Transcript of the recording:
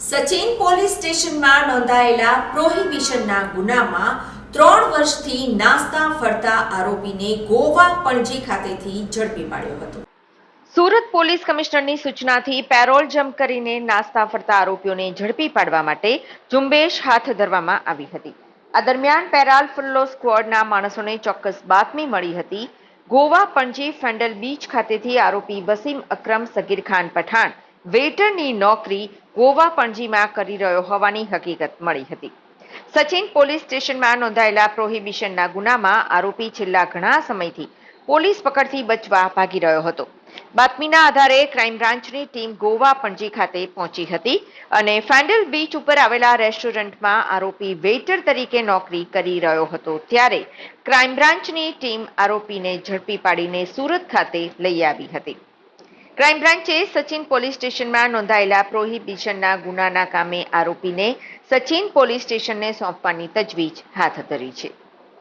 Sachin police સ્ટેશનમાં નોંધાયેલા પ્રોહિબિશનના ગુનામાં ત્રણ વર્ષથી નાસ્તા ફરતા આરોપીને ગોવા પણજી ખાતેથી ઝડપી પાડ્યો હતો. સુરત પોલીસ કમિશનરની સૂચનાથી પેરોલ જમ્પ કરીને નાસ્તા ફરતા આરોપીઓને ઝડપી પાડવા માટે ઝુંબેશ હાથ ધરવામાં આવી હતી. આ દરમિયાન પેરાલ ફુલ્લો સ્કવોડના માણસોને ચોક્કસ બાતમી મળી હતી. ગોવા પણજી ફેન્ડલ બીચ ખાતેથી આરોપી વસીમ અક્રમ સગીર ખાન પઠાણ, વેટરની નોકરી ગોવા પણજીમાં કરી રહ્યો હોવાની હકીકત મળી હતી. સચિન પોલીસ સ્ટેશનમાં નોંધાયેલા પ્રોહિબિશનના ગુનામાં આરોપી છેલ્લા ઘણા સમયથી પોલીસ પકડથી બચવા ભાગી રહ્યો હતો. બાતમીના આધારે ક્રાઇમ બ્રાન્ચની ટીમ ગોવા પણજી ખાતે પહોંચી હતી અને ફેન્ડલ બીચ ઉપર આવેલા રેસ્ટોરન્ટમાં આરોપી વેઇટર તરીકે નોકરી કરી રહ્યો હતો ત્યારે ક્રાઇમ બ્રાન્ચની ટીમ આરોપીને ઝડપી પાડીને સુરત ખાતે લઈ આવી હતી. ક્રાઇમ બ્રાન્ચે સચિન પોલીસ સ્ટેશનમાં નોંધાયેલા પ્રોહિબિશનના ગુનાના કામે આરોપીને સચિન પોલીસ સ્ટેશનને સોંપવાની તજવીજ હાથ ધરી છે.